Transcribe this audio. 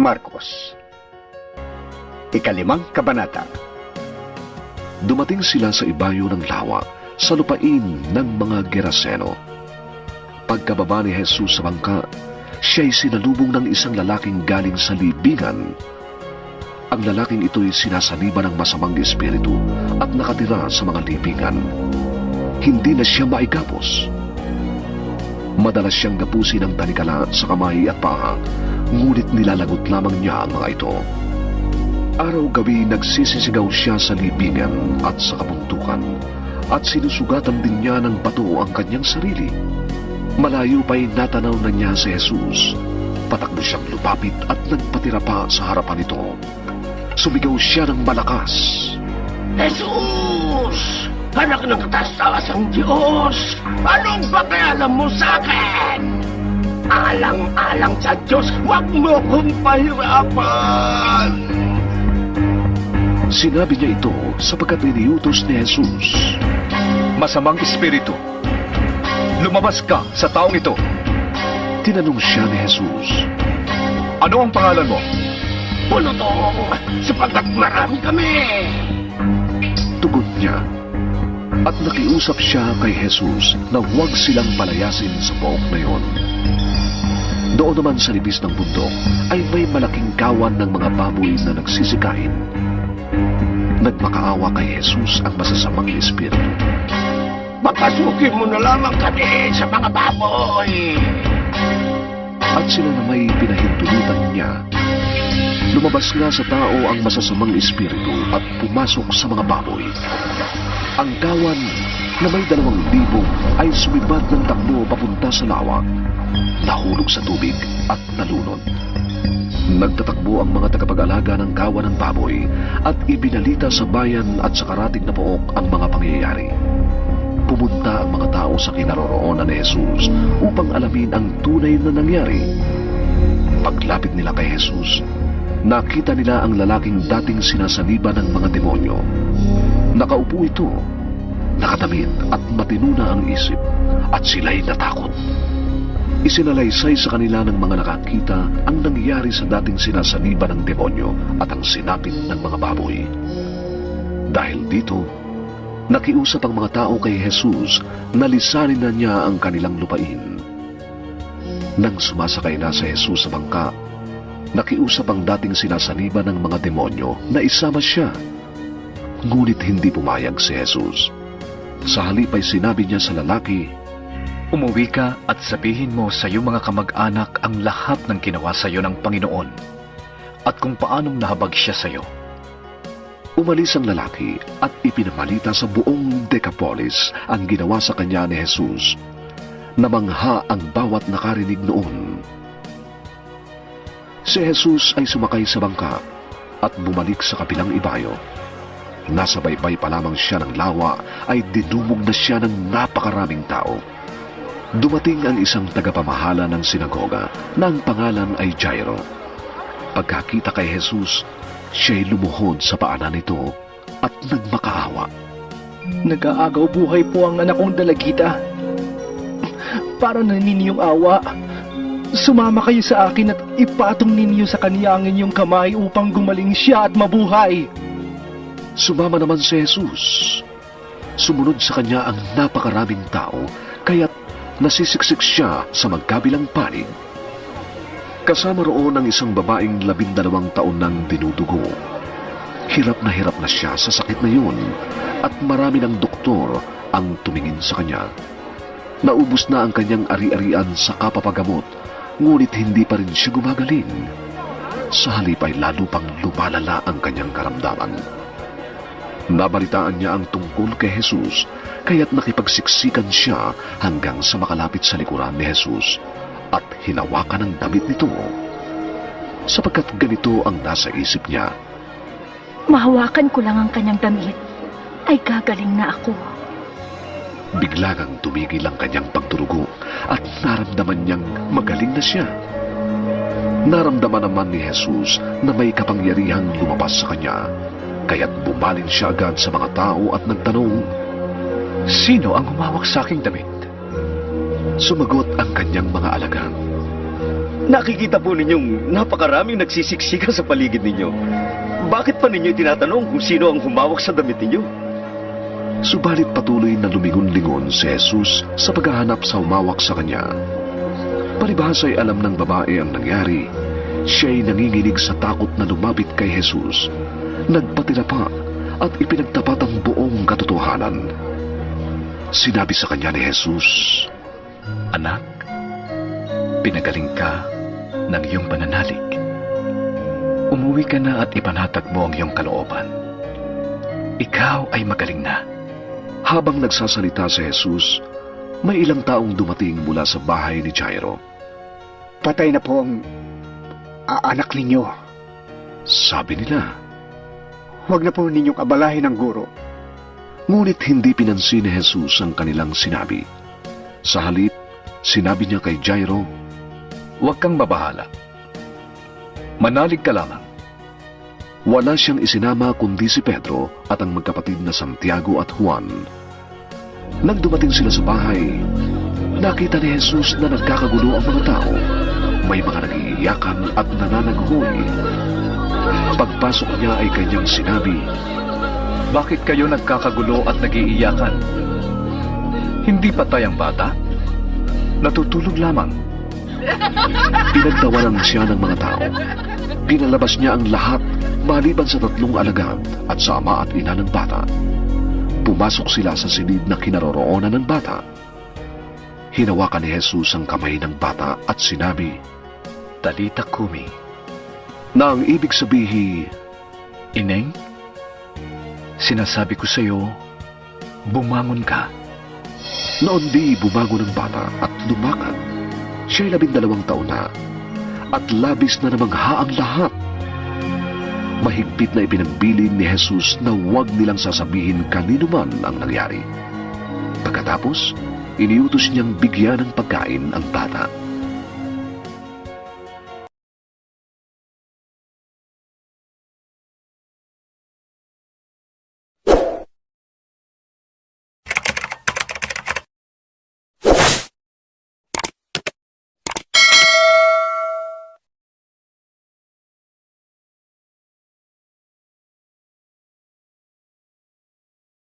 Marcos Ikalimang Kabanata Dumating sila sa ibayo ng lawa sa lupain ng mga Geraseno. Pagkababa ni Jesus sa bangka, siya'y sinalubong ng isang lalaking galing sa libingan. Ang lalaking ito'y sinasaliba ng masamang espiritu at nakatira sa mga libingan. Hindi na siya maigapos. Madalas siyang gapusin ng tanikala sa kamay at paa, ngunit nilalagot lamang niya ang mga ito. Araw-gabi nagsisisigaw siya sa libingan at sa kabuntukan at sinusugatan din niya ng bato ang kanyang sarili. Malayo pa'y natanaw na niya si Jesus. Patakbo siyang lupapit at nagpatira pa sa harapan nito. Sumigaw siya ng malakas. Jesus! Anak ng katastasang Diyos! Anong pakialam mo sa akin? Alang-alang sa Diyos, huwag mo kong pahirapan! Sinabi niya ito sapagkat iniutos ni Jesus. Masamang espiritu Lumabas ka sa taong ito Tinanong siya ni Jesus. Ano ang pangalan mo? Pulutong, sapagkat marami kami! Tugon niya. At nakiusap siya kay Jesus na huwag silang palayasin sa pook na yon. Doon naman sa libis ng bundok ay may malaking kawan ng mga baboy na nagsisikain. Nagmakaawa kay Jesus ang masasamang espiritu. Papasukin mo na lamang kami sa mga baboy! At sila na may pinahintulutan niya. Lumabas nga sa tao ang masasamang espiritu at pumasok sa mga baboy. Ang kawan na may dalawang libo ay sumibad ng takbo papunta sa lawa. Nahulog sa tubig at nalunod. Nagtatakbo ang mga tagapag-alaga ng kawan ng baboy at ibinalita sa bayan at sa karatig na pook ang mga pangyayari. Pumunta ang mga tao sa kinaroroonan ni Jesus upang alamin ang tunay na nangyari. Paglapit nila kay Jesus, nakita nila ang lalaking dating sinasaliba ng mga demonyo. Nakaupo ito, nakadamit at matinuna ang isip at sila'y natakot. Isinalaysay sa kanila ng mga nakakita ang nangyari sa dating sinasaniba ng demonyo at ang sinapit ng mga baboy. Dahil dito, nakiusap ang mga tao kay Jesus na lisanin na niya ang kanilang lupain. Nang sumasakay na si Jesus sa bangka, nakiusap ang dating sinasaniba ng mga demonyo na isama siya. Ngunit hindi pumayag si Jesus. Sa halip ay sinabi niya sa lalaki, Umuwi ka at sabihin mo sa iyong mga kamag-anak ang lahat ng ginawa sa iyo ng Panginoon at kung paanong nahabag siya sa iyo. Umalis ang lalaki at ipinamalita sa buong Decapolis ang ginawa sa kanya ni Jesus. Namangha ang bawat nakarinig noon. Si Jesus ay sumakay sa bangka at bumalik sa kabilang ibayo. Nasa baybay pa lamang siya ng lawa ay dinumog na siya ng napakaraming tao. Dumating ang isang tagapamahala ng sinagoga na ang pangalan ay Jairo. Pagkakita kay Jesus, siya'y lumuhod sa paanan nito at nagmakaawa. Nag-aagaw buhay po ang anak kong dalagita. Para na awa. Sumama kayo sa akin at ipatong ninyo sa kanya ang inyong kamay upang gumaling siya at mabuhay. Sumama naman si Jesus. Sumunod sa kanya ang napakaraming tao, kaya't nasisiksik siya sa magkabilang panig. Kasama roon ang isang babaeng labindalawang taon ng dinudugo. Hirap na hirap na siya sa sakit na yun at marami ng doktor ang tumingin sa kanya. Naubos na ang kanyang ari-arian sa kapapagamot, ngunit hindi pa rin siya gumagaling. Sa halip ay lalo pang lumalala ang kanyang karamdaman. Nabalitaan niya ang tungkol kay Jesus, kaya't nakipagsiksikan siya hanggang sa makalapit sa likuran ni Jesus at hinawakan ang damit nito. Sapagkat ganito ang nasa isip niya, Mahawakan ko lang ang kanyang damit, ay gagaling na ako. bigla kang tumigil ang kanyang pagdurugo at naramdaman niyang magaling na siya. Naramdaman naman ni Jesus na may kapangyarihang lumabas sa kanya, kaya't bumalin siya agad sa mga tao at nagtanong, Sino ang humawak sa aking damit? Sumagot ang kanyang mga alagang. Nakikita po ninyong napakaraming nagsisiksika sa paligid ninyo. Bakit pa ninyo tinatanong kung sino ang humawak sa damit ninyo? Subalit patuloy na lumingon-lingon si Jesus sa paghahanap sa umawak sa kanya. Palibhas ay alam ng babae ang nangyari. Siya'y nanginginig sa takot na lumapit kay Jesus. Nagpatila pa at ipinagtapat ang buong katotohanan. Sinabi sa kanya ni Jesus, Anak, pinagaling ka ng iyong pananalig. Umuwi ka na at ipanatag mo ang iyong kalooban. Ikaw ay magaling na. Habang nagsasalita si Jesus, may ilang taong dumating mula sa bahay ni Jairo. Patay na po ang a- anak ninyo. Sabi nila, Huwag na po ninyong abalahin ang guro. ngunit hindi pinansin ni Jesus ang kanilang sinabi. Sa halip, sinabi niya kay Jairo, Huwag kang mabahala. Manalig ka lamang. wala siyang isinama kundi si Pedro at ang magkapatid na Santiago at Juan. Nang dumating sila sa bahay, nakita ni Jesus na nagkakagulo ang mga tao. May mga nagiiyakan at nananaghoy. Pagpasok niya ay kanyang sinabi, Bakit kayo nagkakagulo at nagiiyakan? Hindi patay ang bata? Natutulog lamang. Pinagtawanan siya ng mga tao. Pinalabas niya ang lahat maliban sa tatlong alagad at sa ama at ina ng bata. Pumasok sila sa silid na kinaroroonan ng bata. Hinawakan ni Jesus ang kamay ng bata at sinabi Talita kumi. Na ang ibig sabihi, Ineng, sinasabi ko sa iyo, bumangon ka. noon di bumago ng bata at lumakad. Siya'y labindalawang taon na at labis na namangha ang lahat. Mahigpit na ipinagbilin ni Jesus na huwag nilang sasabihin kanino man ang nangyari. Pagkatapos, iniutos niyang bigyan ng pagkain ang bata.